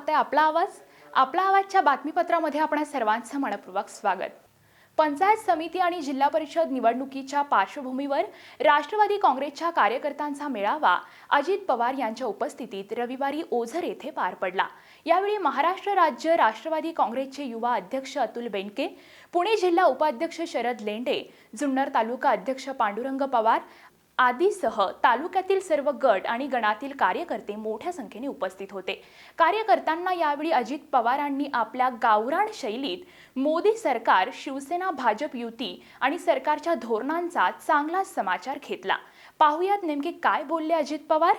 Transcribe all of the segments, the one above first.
पाहताय आपला आवाज आपला आवाजच्या बातमीपत्रामध्ये आपण सर्वांचं मनपूर्वक स्वागत. पंचायत समिती आणि जिल्हा परिषद निवडणुकीच्या पार्श्वभूमीवर राष्ट्रवादी काँग्रेसच्या कार्यकर्त्यांचा मेळावा अजित पवार यांच्या उपस्थितीत रविवारी ओझर येथे पार पडला. यावेळी महाराष्ट्र राज्य राष्ट्रवादी काँग्रेसचे युवा अध्यक्ष अतुल बेंडके पुणे जिल्हा उपाध्यक्ष शरद लेंडे जुन्नर तालुका अध्यक्ष पांडुरंग पवार आदीसह तालुक्यातील सर्व गट आणि गणातील कार्यकर्ते मोठ्या संख्येने उपस्थित होते. कार्यकर्त्यांना यावेळी अजित पवारांनी आपल्या गावरान शैलीत मोदी सरकार शिवसेना भाजप युती आणि सरकारच्या धोरणांचा चांगला समाचार घेतला. पाहुयात नेमके काय बोलले अजित पवार?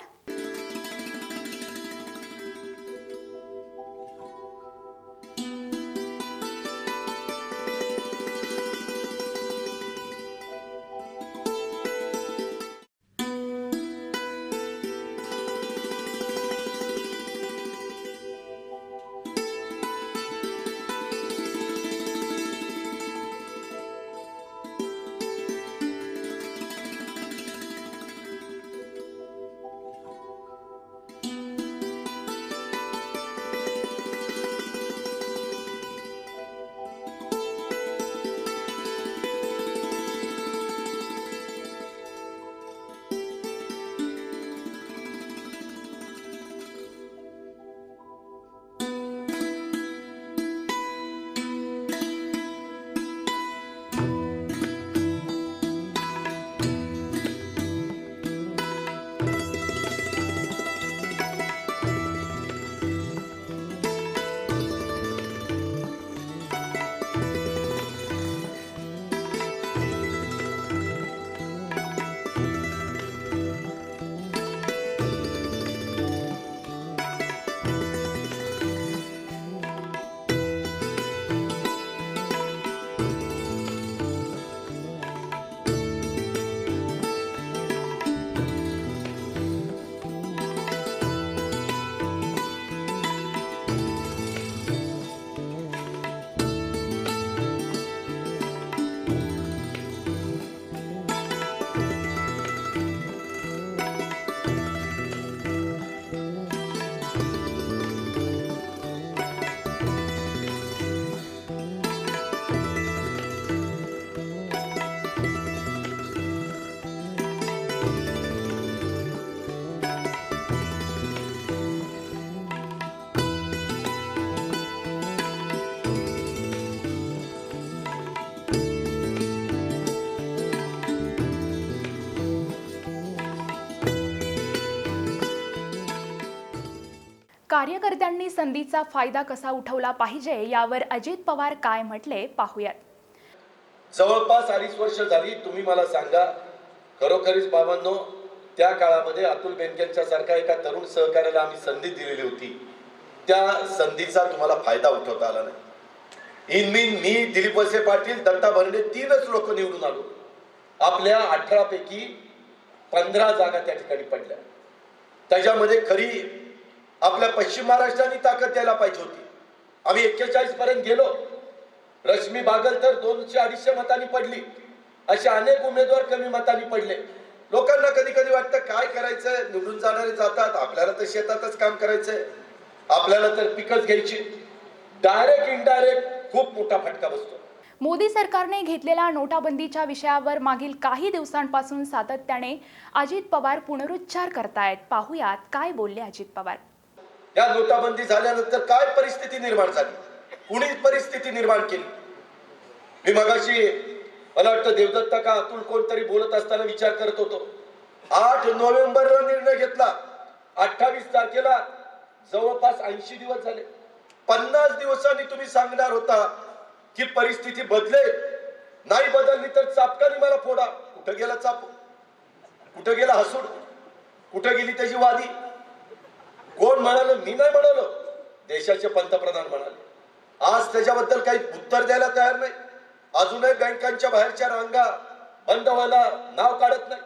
कार्यकर्त्यांनी संधीचा फायदा कसा उठवला पाहिजे यावर अजित पवार काय म्हटले पाहूयात. जवळपास अडीच वर्ष झाली तुम्ही मला सांगा. खरोखरीच बाबांनो त्या काळामध्ये अतुल बेनकेंच्या सारख्या एका तरुण सहकार्याला आम्ही संधी दिलेली होती. त्या संधीचा तुम्हाला फायदा उठवता आला नाही. इन मीन मी दिलीप वसे पाटील दत्ता भरणे तीनच लोक निवडून आलो. आपल्या अठरा पैकी पंधरा जागा त्या ठिकाणी पडल्या. त्याच्यामध्ये खरी आपल्या पश्चिम महाराष्ट्राने ताकद द्यायला पाहिजे होती. आम्ही एक्केचाळीस पर्यंत गेलो. रश्मी बागल तर दोनशे अडीचशे मतांनी पडली. असे अनेक उमेदवार कमी मतांनी पडले. लोकांना कधी कधी वाटतं काय करायचंय? निवडून जाणारे जातात आपल्याला तर शेतातच काम करायचंय. आपल्याला तर पिकच घ्यायची. डायरेक्ट इनडायरेक्ट खूप मोठा फटका बसतो. मोदी सरकारने घेतलेल्या नोटाबंदीच्या विषयावर मागील काही दिवसांपासून सातत्याने अजित पवार पुनरुच्चार करतायत. पाहुयात काय बोलले अजित पवार? या नोटाबंदी झाल्यानंतर काय परिस्थिती निर्माण झाली? कुणी परिस्थिती निर्माण केली? मी मगाशी मला वाटतं देवदत्ता का अतुल कोणतरी बोलत असताना विचार करत होतो. आठ नोव्हेंबरला निर्णय घेतला. अठ्ठावीस तारखेला जवळपास ऐंशी दिवस झाले. पन्नास दिवसांनी तुम्ही सांगणार होता की परिस्थिती बदलेल. नाही बदलली तर चापकाने मला फोडा. कुठं गेला चाप? कुठं गेला हसूड? कुठं गेली त्याची वादी? कोण म्हणाल? मी नाही म्हणालो. देशाचे पंतप्रधान म्हणाले. आज त्याच्याबद्दल काही उत्तर द्यायला तयार नाही. अजूनही बँकांच्या बाहेरच्या रांगा बंद व्हायला नाव काढत नाही.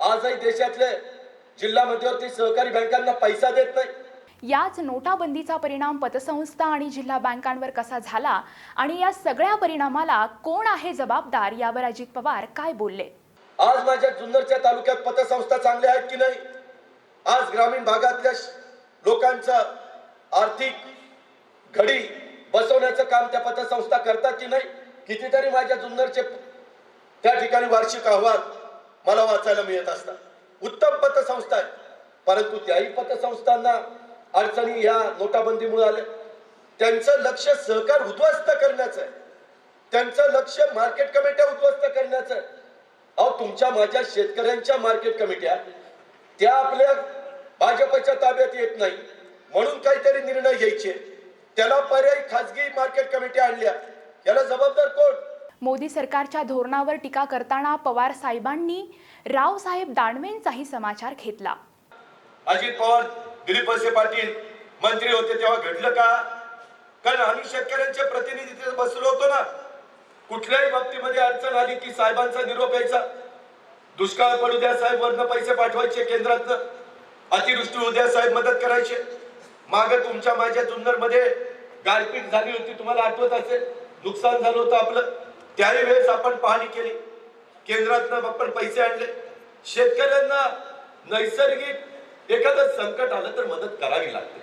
आजही देशातले जिल्हा मध्यवर्ती सहकारी बँकांना पैसा देत नाही. याच नोटाबंदीचा परिणाम पतसंस्था आणि जिल्हा बँकांवर कसा झाला आणि या सगळ्या परिणामाला कोण आहे जबाबदार यावर अजित पवार काय बोलले? आज माझ्या जुन्नरच्या तालुक्यात पतसंस्था चांगल्या आहेत की नाही? आज ग्रामीण भागातल्या लोकांचं आर्थिक घडी बसवण्याचं काम त्या पतसंस्था करतात की नाही कितीतरी माझ्या जुन्नरचे त्या ठिकाणी वार्षिक अहवाल मला वाचायला मिळत असतात. उत्तम पतसंस्था आहे. परंतु त्याही पतसंस्थांना अडचणी या नोटाबंदीमुळे आल्या. त्यांचं लक्ष सहकार उद्ध्वस्त करण्याचं आहे. त्यांचं लक्ष मार्केट कमिट्या उद्ध्वस्त करण्याचं आहे. अहो तुमच्या माझ्या शेतकऱ्यांच्या मार्केट कमिट्या त्या आपल्या भाजपच्या ताब्यात येत नाही. म्हणून काहीतरी निर्णय घ्यायचे. त्याला पर्यायी खासगी मार्केट कमिट्या आणल्या. याला जबाबदार कोण? मोदी सरकारच्या धोरणावर टीका करताना पवार साहेबांनी रावसाहेब दानवेंचाही समाचार घेतला. अजित पवार दिलीप वळसे पाटील मंत्री होते तेव्हा घडलं का? कारण आम्ही शेतकऱ्यांचे प्रतिनिधी तिथे बसलो होतो ना. कुठल्याही बाबतीमध्ये अडचण आली की साहेबांचा निरोप यायचा. दुष्काळ पडू द्या साहेब वरनं पैसे पाठवायचे केंद्रात अतिवृष्टी होऊ द्या साहेब मदत करायचे. माग तुमच्या माझ्या जुन्नरमध्ये गारपीट झाली होती तुम्हाला आठवत असेल? नुकसान झालं होतं आपलं. त्याही वेळेस आपण पाहणी केली. केंद्रातनं आपण पैसे आणले. शेतकऱ्यांना नैसर्गिक एखादं संकट आलं तर मदत करावी लागते.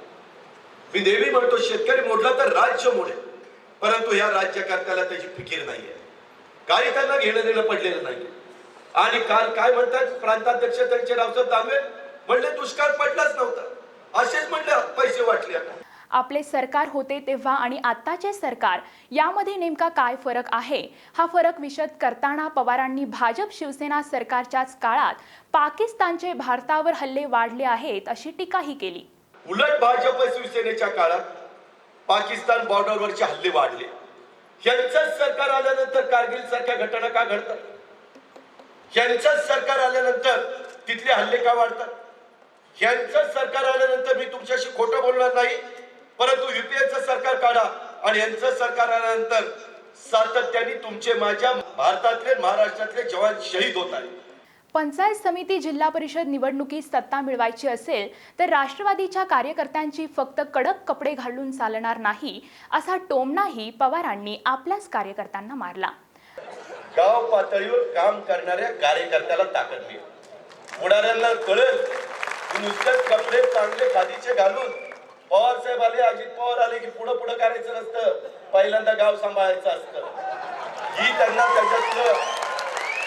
मी नेहमी म्हणतो शेतकरी मोडला तर राज्य मोडेल. परंतु या राज्यकर्त्याला त्याची फिकीर नाहीये. काही त्यांना घेणं देणं पडलेलं नाहीये. आणि काल काय म्हणतात? प्रांताध्यक्ष त्यांचे रावसाहेब दानवे म्हणले दुष्काळ पडलाच नव्हता. असेच म्हणले पैसे वाटले आता. आपले सरकार होते तेव्हा आणि आत्ताचे सरकार यामध्ये नेमका काय फरक आहे? हा फरक विशद करताना पवारांनी भाजप शिवसेना सरकारच्याच काळात पाकिस्तानचे भारतावर हल्ले वाढले आहेत अशी टीकाही केली. उलट भाजप शिवसेनेच्या काळात पाकिस्तान बॉर्डरवरचे हल्ले वाढले. यांचंच सरकार आल्यानंतर कारगिल सारख्या घटना का घडतात? यांचंच सरकार आल्यानंतर तिथले हल्ले का वाढतात? यांचंच सरकार आल्यानंतर मी तुमच्याशी खोटं बोलणार नाही. परंतु युपीएचं सरकार काढा आणि यांचं सरकार आल्यानंतर सातत्याने तुमचे माझ्या भारतातले महाराष्ट्रातले जवान शहीद होत आहेत. पंचायत समिती जिल्हा परिषद निवडणुकीत सत्ता मिळवायची असेल तर राष्ट्रवादीच्या कार्यकर्त्यांची फक्त कडक कपडे घालून चालणार नाही असा टोमणाही पवारांनी आपल्याच कार्यकर्त्यांना मारला. गाव पातळीवर काम करणाऱ्या कार्यकर्त्याला ताकद मिळेल. पुढाऱ्यांना कळेल नुसतेच कपडे चांगले खादीचे घालून पवार साहेब आले अजित पवार आले की पुढं पुढं करायचं नसतं. पहिल्यांदा गाव सांभाळायचं असतं. ही त्यांना त्याच्यातलं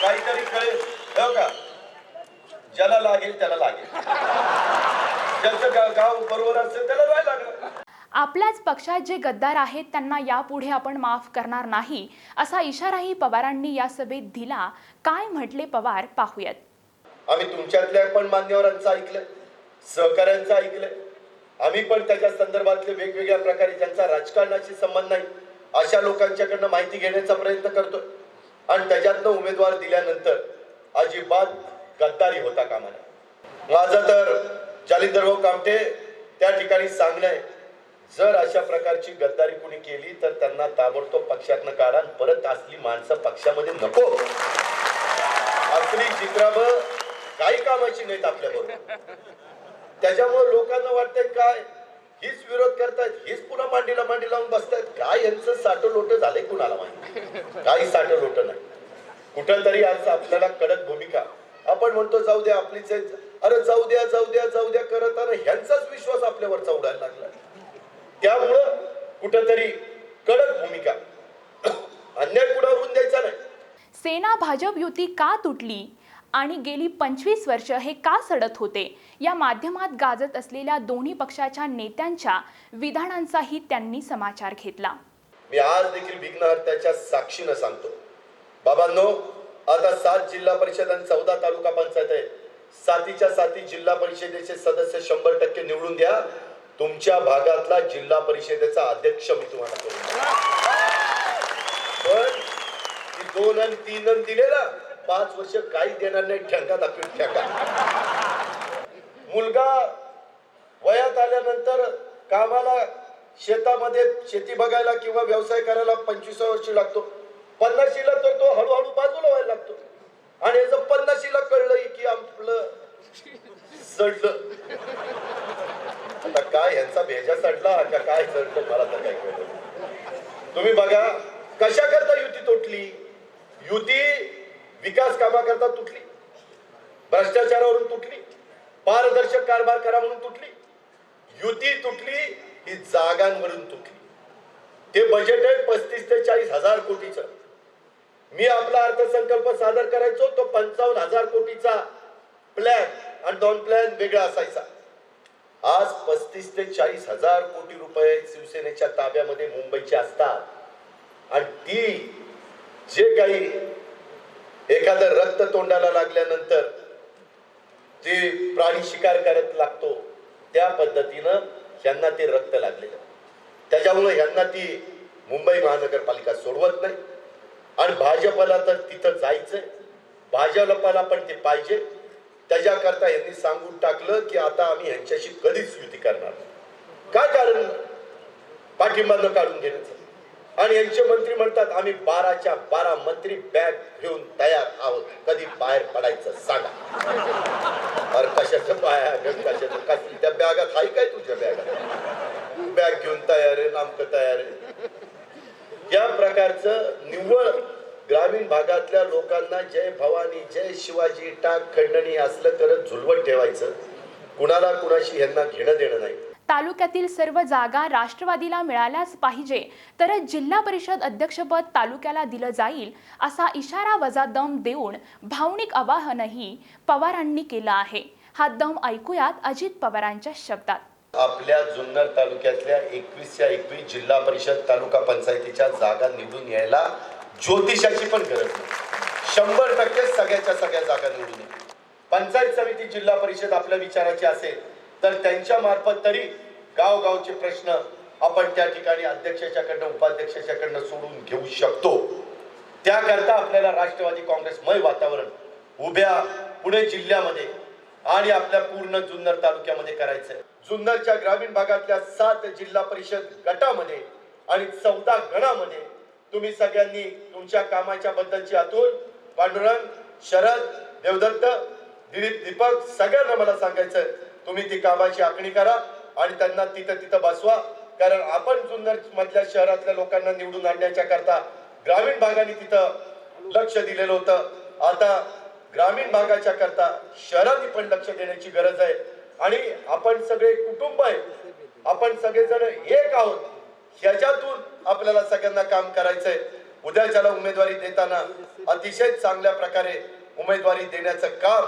काहीतरी कळेल. हो का? ज्याला लागेल त्याला लागेल. ज्याचं गाव बरोबर असेल त्याला राहायला लागलं. आपल्याच पक्षात जे गद्दार आहेत त्यांना यापुढे आपण माफ करणार नाही असा इशाराही पवारांनी या सभेत दिला. काय म्हटले पवार? पाहूयात. आम्ही तुमच्यातल्या पण मान्यवरांचं ऐकलं सहकाऱ्यांचं ऐकलं आम्ही पण त्याच्या संदर्भातले वेगवेगळ्या प्रकारे ज्यांचा राजकारणाशी संबंध नाही अशा लोकांच्याकडनं माहिती घेण्याचा प्रयत्न करतोय. आणि त्याच्यातनं उमेदवार दिल्यानंतर अजिबात गद्दारी होता कामा नये. माझं तर जालिंदरभाऊ कामटे त्या ठिकाणी सांगणं आहे. जर अशा प्रकारची गद्दारी कुणी केली तर त्यांना ताबडतोब पक्षातनं काढा परत असली माणसं पक्षामध्ये नको. असली चित्राब काही कामाची नाहीत आपल्याबरोबर त्याच्यामुळे लोकांना वाटतंय काय हीच विरोध करतायत हीच पुन्हा मांडीला मांडी लावून बसतायत. काय यांचं साठ लोट झालंय कुणाला माहिती? काही साठ लोट नाही. कुठं तरी आज आपल्याला कडक भूमिका. आपण म्हणतो जाऊ द्या आपलीच अरे जाऊ द्या जाऊ द्या जाऊ द्या करत अरे ह्यांचाच विश्वास आपल्यावर उडायला लागला त्यामुळं कुठंतरी कडक भूमिका. अन्याय होऊन द्यायचा नाही. सेना भाजप युती का तुटली? आणि गेली पंचवीस वर्ष हे का सडत होते? या माध्यमात गाजत असलेल्या दोन्ही पक्षाच्या नेत्यांच्या विधानांचाही त्यांनी समाचार घेतला. मी आज देखील विघ्नहर्त्याच्या साक्षीनं सांगतो. बाबांनो आता सात जिल्हा परिषद आणि चौदा तालुका पंचायत आहे सातीच्या साती जिल्हा परिषदेचे सदस्य शंभर टक्के निवडून द्या. तुमच्या भागातला जिल्हा परिषदेचा अध्यक्ष मी तुम्हाला करू पण ती दोन आणि तीन आणि दिले ना पाच वर्ष काही देणार नाही ठेका दाखवून ठेका. मुलगा वयात आल्यानंतर कामाला शेतामध्ये शेती बघायला किंवा व्यवसाय करायला पंचवीस वर्षी लागतो. पन्नाशीला तर तो हळूहळू बाजूला व्हायला लागतो. आणि जर पन्नाशीला कळलं की आपलं जडलं. आता काय यांचा भेजा सडला का काय चढलं मला तर काय कळलं तुम्ही बघा कशा करता युती तुटली? युती विकास कामाकरता तुटली. भ्रष्टाचारावरून तुटली. पारदर्शक कारभार करा म्हणून तुटली. युती तुटली ही जागांवरून तुटली. ते बजेट आहे पस्तीस ते चाळीस हजार कोटीचं. मी आपला अर्थसंकल्प सादर करायचो तो पंचावन्न हजार कोटीचा प्लॅन आणि दोन प्लॅन वेगळा असायचा. आज पस्तीस ते चाळीस हजार कोटी रुपये शिवसेनेच्या ताब्यामध्ये मुंबईचे असतात. आणि ती जे काही एखादं रक्त तोंडाला लागल्यानंतर जे प्राणी शिकार करत लागतो त्या पद्धतीनं ह्यांना ते रक्त लागलेलं. त्याच्यामुळे ह्यांना ती मुंबई महानगरपालिका सोडवत नाही. आणि भाजपला तर तिथं जायचंय. भाजपला पण ते पाहिजे. त्याच्याकरता यांनी सांगून टाकलं की आता आम्ही ह्यांच्याशी कधीच युती करणार काय कारण? पाठिंबा न काढून घेण्याचं. आणि यांचे मंत्री म्हणतात आम्ही बाराच्या बारा मंत्री बॅग घेऊन तयार आहोत. कधी बाहेर पडायचं सांगा. अरे कशाचं बाहेर? कशाचं? कसली त्या बॅगात? आहे काय तुझ्या बॅगात? बॅग घेऊन तयार आहे नामकं तयार आहे. या प्रकारचं निव्वळ ग्रामीण भागातल्या लोकांना जय भवानी जय शिवाजी टाक खंडणी असलं करत झुलवत ठेवायचं. कुणाला कुणाशी यांना घेणं देणं नाही. तालुक्यातील सर्व जागा राष्ट्रवादीला मिळाल्याच पाहिजे तरच जिल्हा परिषद अध्यक्षपद तालुक्याला दिलं जाईल असा इशारा वजा दम देऊन भावनिक आवाहनही पवारांनी केलं आहे. हा दम ऐकूयात अजित पवारांच्या शब्दात. आपल्या जुन्नर तालुक्यातल्या एकवीसच्या एकवीस जिल्हा परिषद तालुका पंचायतीच्या जागा निवडून यायला ज्योतिषाची पण गरज नाही. शंभर टक्के सगळ्याच्या सगळ्या जागा निवडून पंचायत समिती जिल्हा परिषद आपल्या विचाराची असेल तर त्यांच्या मार्फत तरी गावगावचे प्रश्न आपण त्या ठिकाणी अध्यक्षाच्याकडनं उपाध्यक्षाच्याकडनं सोडून घेऊ शकतो. त्याकरता आपल्याला राष्ट्रवादी काँग्रेसमय वातावरण उभ्या पुणे जिल्ह्यामध्ये आणि आपल्या पूर्ण जुन्नर तालुक्यामध्ये करायचंय. जुन्नरच्या ग्रामीण भागातल्या सात जिल्हा परिषद गटामध्ये आणि चौदा गणामध्ये तुम्ही सगळ्यांनी तुमच्या कामाच्या बद्दलची अतुल पांडुरंग शरद देवदत्त दिलीप दीपक सगळ्यांना मला सांगायचं तुम्ही ती कामाची आखणी करा आणि त्यांना तिथं तिथं बसवा. कारण आपण जुन्नर मधल्या शहरातल्या लोकांना निवडून आणण्याच्या करता ग्रामीण भागाने तिथं लक्ष दिलेलं होतं. आता ग्रामीण भागाच्या करता शहराने पण लक्ष देण्याची गरज आहे. आणि आपण सगळे कुटुंब आहे. आपण सगळेजण एक आहोत. ह्याच्यातून आपल्याला सगळ्यांना काम करायचंय. उद्याच्याला उमेदवारी देताना अतिशय चांगल्या प्रकारे उमेदवारी देण्याचं काम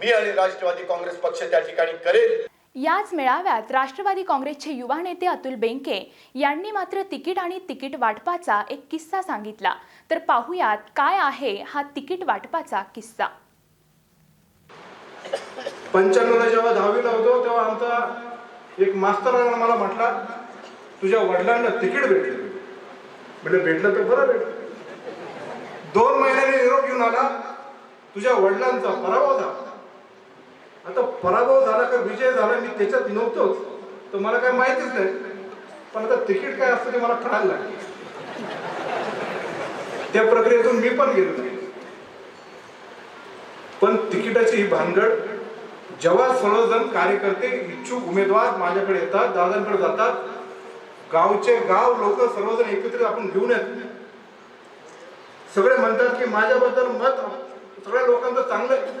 मी आणि राष्ट्रवादी काँग्रेस पक्ष त्या ठिकाणी करेल. याच मेळाव्यात राष्ट्रवादी काँग्रेसचे युवा नेते अतुल बेंके यांनी मात्र तिकीट आणि तिकीट वाटपाचा एक किस्सा सांगितला. तर पाहुयात काय आहे हा तिकीट वाटपाचा किस्सा. पंच्याण्णवला जेव्हा दहावीला होतो तेव्हा आमचा एक मास्तरानं मला म्हटला तुझ्या वडिलांना तिकीट भेटलं. म्हणजे भेटलं तर बरं भेटलं. दोन महिन्याने निरोप घेऊन आला. तुझ्या वडिलांचा पराभव झाला. आता पराभव झाला का विजय झाला मी त्याच्यात नव्हतोच. तर मला काय माहितीच नाही. पण आता तिकीट काय असतं ते मला कळायला लागलं. त्या प्रक्रियेतून मी पण गेलो नाही. पण तिकिटाची ही भानगड जेव्हा सर्वजण कार्यकर्ते इच्छुक उमेदवार माझ्याकडे येतात दादांकडे जातात गावचे गाव लोक सर्वजण एकत्रित आपण घेऊन येत. सगळे म्हणतात की माझ्याबद्दल मत सगळ्या लोकांचं चांगलं आहे.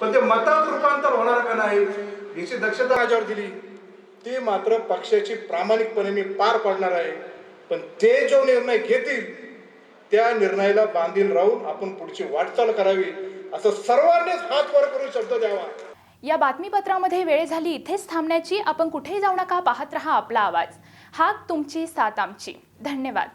पण ते मतात रूपांतर होणार का नाही याची दक्षता माझ्यावर दिली. ती मात्र पक्षाची प्रामाणिकपणे मी पार पाडणार आहे. पण ते जो निर्णय घेतील त्या निर्णयाला बांधील राहून आपण पुढची वाटचाल करावी असं सर्वांनीच हात वर करून शब्द द्यावा. या बातमीपत्रामध्ये वेळ झाली इथेच थांबण्याची. आपण कुठेही जाऊ नका पाहत रहा आपला आवाज. हा तुमची साथ आमची. धन्यवाद.